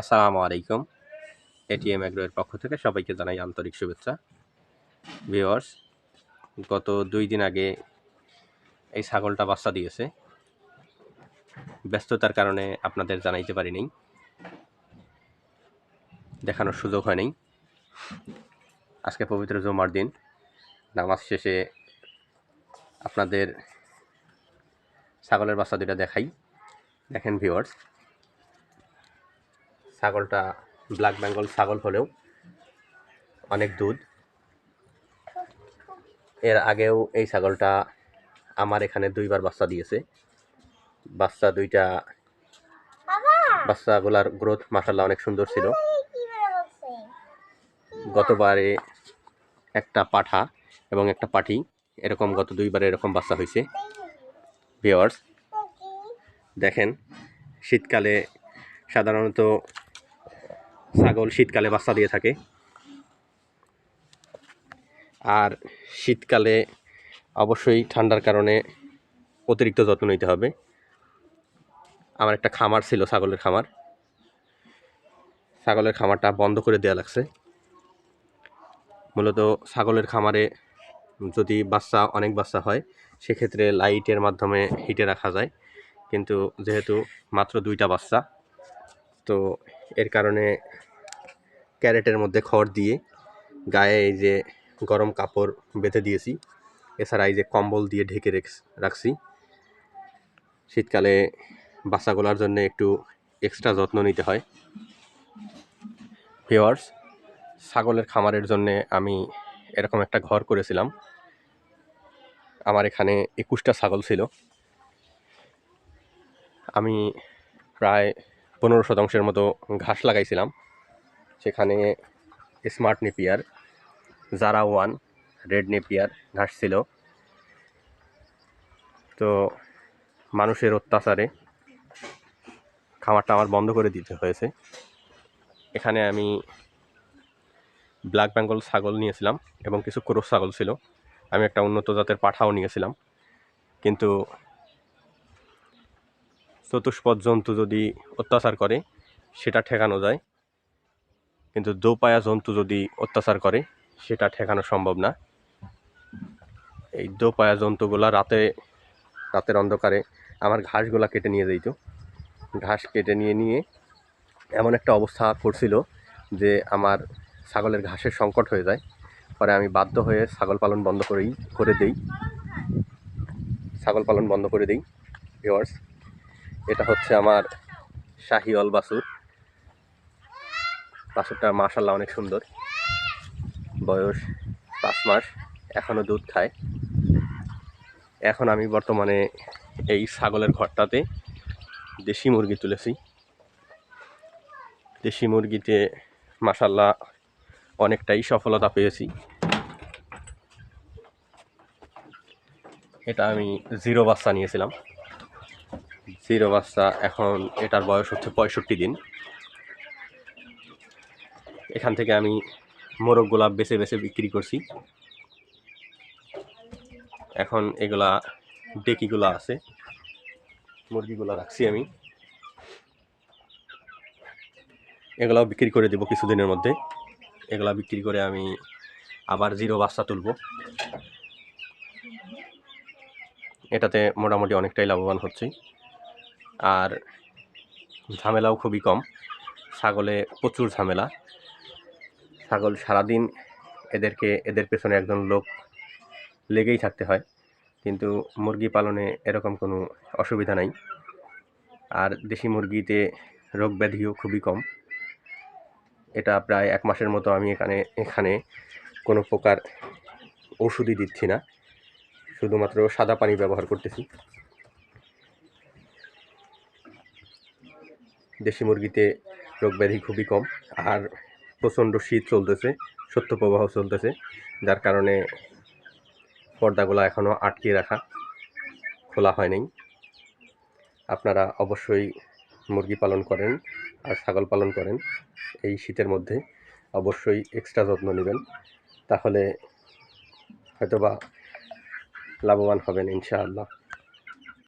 আসসালামু আলাইকুম। এটিএম অ্যাগ্রোয়ের পক্ষ থেকে সবাইকে জানাই আন্তরিক শুভেচ্ছা। ভিওয়ার্স গত দুই দিন আগে এই ছাগলটা বাচ্চা দিয়েছে। ব্যস্ততার কারণে আপনাদের জানাইতে পারি পারিনি। দেখানোর সুযোগ হয়নি আজকে পবিত্র জমার দিন। নামাজ শেষে আপনাদের ছাগলের বাচ্চা দুটা দেখাই। দেখেন ভিওয়ার্স ছাগলটা, ব্ল্যাক বেঙ্গল ছাগল হলেও অনেক দুধ। এর আগেও এই ছাগলটা আমার এখানে দুইবার বাচ্চা দিয়েছে। বাচ্চা দুইটা, বাচ্চাগুলার গ্রোথ মাসাল্লাহ অনেক সুন্দর ছিল। গতবারে একটা পাঠা এবং একটা পাঠি, এরকম গত দুইবারে এরকম বাচ্চা হয়েছে। ভিওয়ার্স দেখেন, শীতকালে সাধারণত ছাগল শীতকালে বাচ্চা দিয়ে থাকে। আর শীতকালে অবশ্যই ঠান্ডার কারণে অতিরিক্ত যত্ন নিতে হবে। আমার একটা খামার ছিল, ছাগলের খামার। ছাগলের খামারটা বন্ধ করে দেওয়া লাগছে। মূলত ছাগলের খামারে যদি বাচ্চা, অনেক বাচ্চা হয়, সেক্ষেত্রে লাইটের মাধ্যমে হিটে রাখা যায়। কিন্তু যেহেতু মাত্র দুইটা বাচ্চা, তো এর কারণে ক্যারেটের মধ্যে খড় দিয়ে গায়ে এই যে গরম কাপড় বেঁধে দিয়েছি। এছাড়া এই যে কম্বল দিয়ে ঢেকে রাখছি। শীতকালে বাচ্চাগুলোর জন্য একটু এক্সট্রা যত্ন নিতে হয়। ভিওয়ার্স ছাগলের খামারের জন্যে আমি এরকম একটা ঘর করেছিলাম। আমার এখানে একুশটা ছাগল ছিল। আমি প্রায় পনেরো শতাংশের মতো ঘাস লাগাইছিলাম। সেখানে স্মার্ট নেপিয়ার, জারা ওয়ান, রেড নেপিয়ার ঘাস ছিল তো মানুষের অত্যাচারে খামারটা আমার বন্ধ করে দিতে হয়েছে। এখানে আমি ব্ল্যাক বেঙ্গল ছাগল নিয়েছিলাম এবং কিছু ক্রোস ছাগল ছিল। আমি একটা উন্নত জাতের পাঠাও নিয়েছিলাম। কিন্তু চতুষ্পদ জন্তু যদি অত্যাচার করে, সেটা ঠেকানো যায়। কিন্তু দোপায়া জন্তু যদি অত্যাচার করে, সেটা ঠেকানো সম্ভব না। এই দোপায়া জন্তুগুলা রাতে, রাতের অন্ধকারে আমার ঘাসগুলা কেটে নিয়ে যেত ঘাস কেটে নিয়ে নিয়ে এমন একটা অবস্থা করছিল যে আমার ছাগলের ঘাসের সংকট হয়ে যায়। পরে আমি বাধ্য হয়ে ছাগল পালন বন্ধ করেই, করে দেই। ছাগল পালন বন্ধ করে দিই ভিওয়ার্স এটা হচ্ছে আমার শাহিওয়াল বাসুর বাছুরটা মাশাল্লাহ অনেক সুন্দর। বয়স পাঁচ মাস এখনও দুধ খায়। এখন আমি বর্তমানে এই ছাগলের ঘরটাতে দেশি মুরগি তুলেছি। দেশি মুরগিতে মাসাল্লাহ অনেকটাই সফলতা পেয়েছি। এটা আমি জিরো বাচ্চা নিয়েছিলাম। জিরো বাচ্চা এখন এটার বয়স হচ্ছে পঁয়ষট্টি দিন। এখান থেকে আমি মোরগ গোলাপ বেছে বেছে বিক্রি করছি। এখন এগুলা ডেকিগুলা আছে। মুরগিগুলা রাখছি আমি। এগুলাও বিক্রি করে দেবো কিছুদিনের মধ্যে। এগুলা বিক্রি করে আমি আবার জিরো বাচ্চা তুলব। এটাতে মোটামুটি অনেকটাই লাভবান হচ্ছি। আর ঝামেলাও খুবই কম। ছাগলে প্রচুর ঝামেলা। ছাগল সারাদিন এদেরকে, এদের পেছনে একজন লোক লেগেই থাকতে হয়। কিন্তু মুরগি পালনে এরকম কোনো অসুবিধা নাই। আর দেশি মুরগিতে রোগ ব্যাধিও খুবই কম। এটা প্রায় এক মাসের মতো আমি এখানে এখানে কোনো প্রকার ওষুধই দিচ্ছি না। শুধুমাত্র সাদা পানি ব্যবহার করতেছি। দেশি মুরগিতে রোগ ব্যাধি খুবই কম। আর প্রচণ্ড শীত চলতেছে, সত্যপ্রবাহ চলতেছে, যার কারণে পর্দাগুলো এখনও আটকে রাখা খোলা হয়নি আপনারা অবশ্যই মুরগি পালন করেন আর ছাগল পালন করেন, এই শীতের মধ্যে অবশ্যই এক্সট্রা যত্ন নেবেন, তাহলে হয়তোবা লাভবান হবেন ইনশাআল্লাহ।